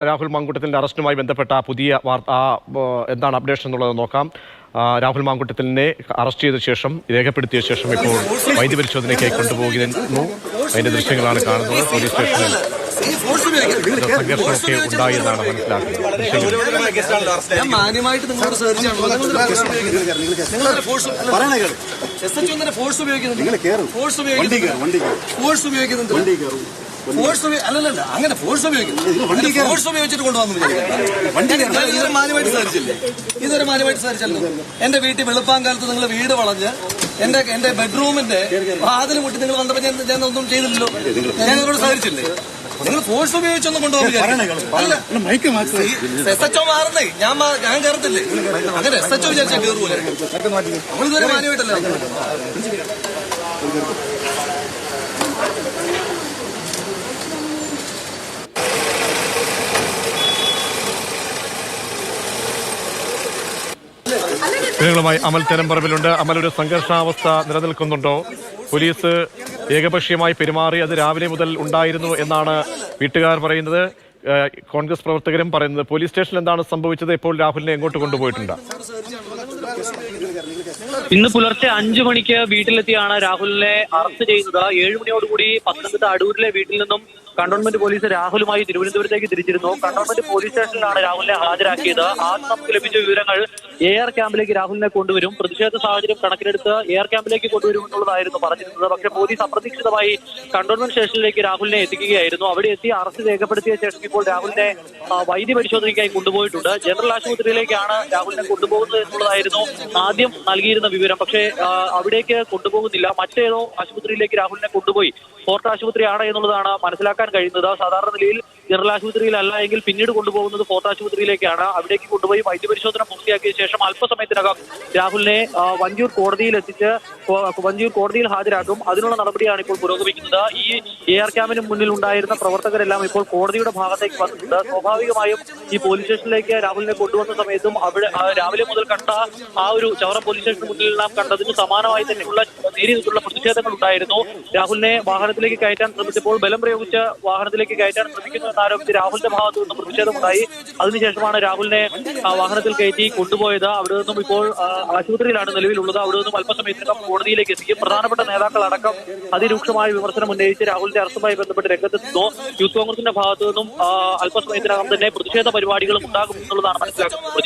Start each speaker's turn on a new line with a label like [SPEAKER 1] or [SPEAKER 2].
[SPEAKER 1] രാഹുൽ മാങ്കുട്ടത്തിന്റെ അറസ്റ്റുമായി ബന്ധപ്പെട്ട പുതിയ വാർത്ത ആ, എന്താണ് അപ്ഡേഷൻ എന്നുള്ളത് നോക്കാം. രാഹുൽ മാങ്കുട്ടത്തിനെ അറസ്റ്റ് ചെയ്ത ശേഷം രേഖപ്പെടുത്തിയ ശേഷം ഇപ്പോൾ വൈദ്യപരിശോധനയ്ക്കായി കൊണ്ടുപോകുന്നു. അതിന്റെ ദൃശ്യങ്ങളാണ് കാണുന്നത്. പോലീസ് സ്റ്റേഷനിൽ സംഘർഷമൊക്കെ ഉണ്ടായെന്നാണ് മനസ്സിലാക്കുന്നത്.
[SPEAKER 2] ഫോഴ്സ് ഫോഴ്സ് ഉപയോഗിക്കുന്നുണ്ട്
[SPEAKER 3] നിങ്ങൾ കേറും.
[SPEAKER 2] ഫോഴ്സ്
[SPEAKER 3] വണ്ടി കയറും വണ്ടി കയറും
[SPEAKER 2] ഫോഴ്സ് ഉപയോഗിക്കുന്നുണ്ട്.
[SPEAKER 3] വണ്ടി കയറും
[SPEAKER 2] ഫോഴ്സ് അല്ലല്ല അങ്ങനെ ഫോഴ്സ്
[SPEAKER 3] കയറും.
[SPEAKER 2] ഫോഴ്സ് ഉപയോഗിച്ചിട്ട് കൊണ്ടുവന്നു
[SPEAKER 3] വണ്ടി.
[SPEAKER 2] ഇതൊരു മാന്യമായിട്ട് സാധിച്ചില്ലേ? ഇതൊരു മാന്യമായിട്ട് സാധിച്ചല്ലോ. എന്റെ വീട്ടിൽ വെളുപ്പാങ്കാലത്ത് നിങ്ങൾ വീട് വളഞ്ഞ് എന്റെ എന്റെ ബെഡ്റൂമിന്റെ വാതിൽ മുട്ടി നിങ്ങൾ വന്നപ്പോ ഞാൻ ഞാൻ ഒന്നും ചെയ്തില്ലല്ലോ. ഞാൻ നിങ്ങളോട് സാധിച്ചില്ലേ? നിങ്ങൾ ഫോഴ്സ് ഉപയോഗിച്ചൊന്നും കൊണ്ടുപോകും മാറുന്നേ. ഞാൻ ഞാൻ കയറത്തില്ലേ അങ്ങനെ എസ് എച്ച് ഒ വിചാരിച്ചാൽ കയറൂലേ നമ്മളിതുവരെ മാന്യമായിട്ടല്ലേ.
[SPEAKER 1] വിവരങ്ങളുമായി അമൽ തെരമ്പറമ്പിലുണ്ട് അമൽ ഒരു സംഘർഷാവസ്ഥ നിലനിൽക്കുന്നുണ്ടോ? പോലീസ് ഏകപക്ഷീയമായി പെരുമാറി അത് രാവിലെ മുതൽ ഉണ്ടായിരുന്നു എന്നാണ് വീട്ടുകാർ പറയുന്നത്. കോൺഗ്രസ് പ്രവർത്തകരും പറയുന്നത്. പോലീസ് സ്റ്റേഷനിൽ എന്താണ് സംഭവിച്ചത്? ഇപ്പോൾ രാഹുലിനെ എങ്ങോട്ട് കൊണ്ടുപോയിട്ടുണ്ട്?
[SPEAKER 4] ഇന്ന് പുലർച്ചെ അഞ്ചു മണിക്ക് വീട്ടിലെത്തിയാണ് രാഹുലിനെ അറസ്റ്റ് ചെയ്യുന്നത്. ഏഴ് മണിയോടുകൂടി പത്തനംതിട്ട അടൂരിലെ വീട്ടിൽ നിന്നും കണ്ടോൺമെന്റ് പോലീസ് രാഹുലുമായി തിരുവനന്തപുരത്തേക്ക് തിരിച്ചിരുന്നു. കണ്ടോൺമെന്റ് പോലീസ് സ്റ്റേഷനിലാണ് രാഹുലിനെ ഹാജരാക്കിയത്. ആദ്യം നമുക്ക് ലഭിച്ച വിവരങ്ങൾ എയർ ക്യാമ്പിലേക്ക് രാഹുലിനെ കൊണ്ടുവരും. പ്രതിഷേധ സാഹചര്യം കണക്കിലെടുത്ത് എയർ ക്യാമ്പിലേക്ക് കൊണ്ടുവരും എന്നുള്ളതായിരുന്നു പറഞ്ഞിരുന്നത്. പക്ഷേ പോലീസ് അപ്രതീക്ഷിതമായി കണ്ടോൺമെന്റ് സ്റ്റേഷനിലേക്ക് രാഹുലിനെ എത്തിക്കുകയായിരുന്നു. അവിടെ എത്തി അറസ്റ്റ് രേഖപ്പെടുത്തിയ ശേഷം ഇപ്പോൾ രാഹുലിനെ വൈദ്യ പരിശോധനയ്ക്കായി കൊണ്ടുപോയിട്ടുണ്ട്. ജനറൽ ആശുപത്രിയിലേക്കാണ് രാഹുലിനെ കൊണ്ടുപോകുന്നത് എന്നുള്ളതായിരുന്നു ആദ്യം നൽകിയിരുന്ന വിവരം. പക്ഷേ അവിടേക്ക് കൊണ്ടുപോകുന്നില്ല. മറ്റേതോ ആശുപത്രിയിലേക്ക് രാഹുലിനെ കൊണ്ടുപോയി. ഫോർട്ട് ആശുപത്രിയാണ് എന്നുള്ളതാണ് മനസ്സിലാക്കാൻ കഴിയുന്നത് സാധാരണ നിലയിൽ ജനറൽ ആശുപത്രിയിലല്ല എങ്കിൽ പിന്നീട് കൊണ്ടുപോകുന്നത് ഫോർട്ട് ആശുപത്രിയിലേക്കാണ്. അവിടേക്ക് കൊണ്ടുപോയി വൈദ്യപരിശോധന പൂർത്തിയാക്കിയ ശേഷം അല്പസമയത്തിനകം രാഹുലിനെ വഞ്ചൂർ കോടതിയിൽ എത്തിച്ച് വഞ്ചൂർ കോടതിയിൽ ഹാജരാക്കും. അതിനുള്ള നടപടിയാണ് ഇപ്പോൾ പുരോഗമിക്കുന്നത്. ഈ എ ആർ ക്യാമ്പിന് മുന്നിൽ ഉണ്ടായിരുന്ന പ്രവർത്തകരെല്ലാം ഇപ്പോൾ കോടതിയുടെ ഭാഗത്തേക്ക് വന്നിട്ടുണ്ട്. സ്വാഭാവികമായും ഈ പോലീസ് സ്റ്റേഷനിലേക്ക് രാഹുലിനെ കൊണ്ടുവന്ന സമയത്തും അവിടെ രാവിലെ മുതൽ കണ്ട ആ ഒരു ചവറ പോലീസ് സ്റ്റേഷന് മുന്നിൽ നാം കണ്ടതിന് സമാനമായി തന്നെയുള്ള നേരിട്ടുള്ള പ്രതിഷേധങ്ങൾ ഉണ്ടായിരുന്നു. രാഹുലിനെ വാഹനത്തിലേക്ക് കയറ്റാൻ ശ്രമിച്ചപ്പോൾ ബലം പ്രയോഗിച്ച് വാഹനത്തിലേക്ക് കയറ്റാൻ ശ്രമിക്കുന്നു എന്നാരോപിച്ച് രാഹുലിന്റെ ഭാഗത്തു നിന്നും പ്രതിഷേധമുണ്ടായി. അതിനുശേഷമാണ് രാഹുലിനെ വാഹനത്തിൽ കയറ്റി കൊണ്ടുപോയത്. അവിടെ നിന്നും ഇപ്പോൾ ആശുപത്രിയിലാണ് നിലവിലുള്ളത്. അവിടെ നിന്നും അല്പസമയത്തിനകം കോടതിയിലേക്ക് എത്തിക്കും പ്രധാനപ്പെട്ട നേതാക്കളടക്കം അതിരൂക്ഷമായ വിമർശനം ഉന്നയിച്ച് രാഹുലിന്റെ അറസ്റ്റുമായി ബന്ധപ്പെട്ട് രംഗത്തെത്തുന്നു. യൂത്ത് കോൺഗ്രസിന്റെ ഭാഗത്തു നിന്നും അല്പസമയത്തിനകം തന്നെ പ്രതിഷേധ പരിപാടികളും ഉണ്ടാകും എന്നുള്ളതാണ് മനസ്സിലാക്കുന്നത്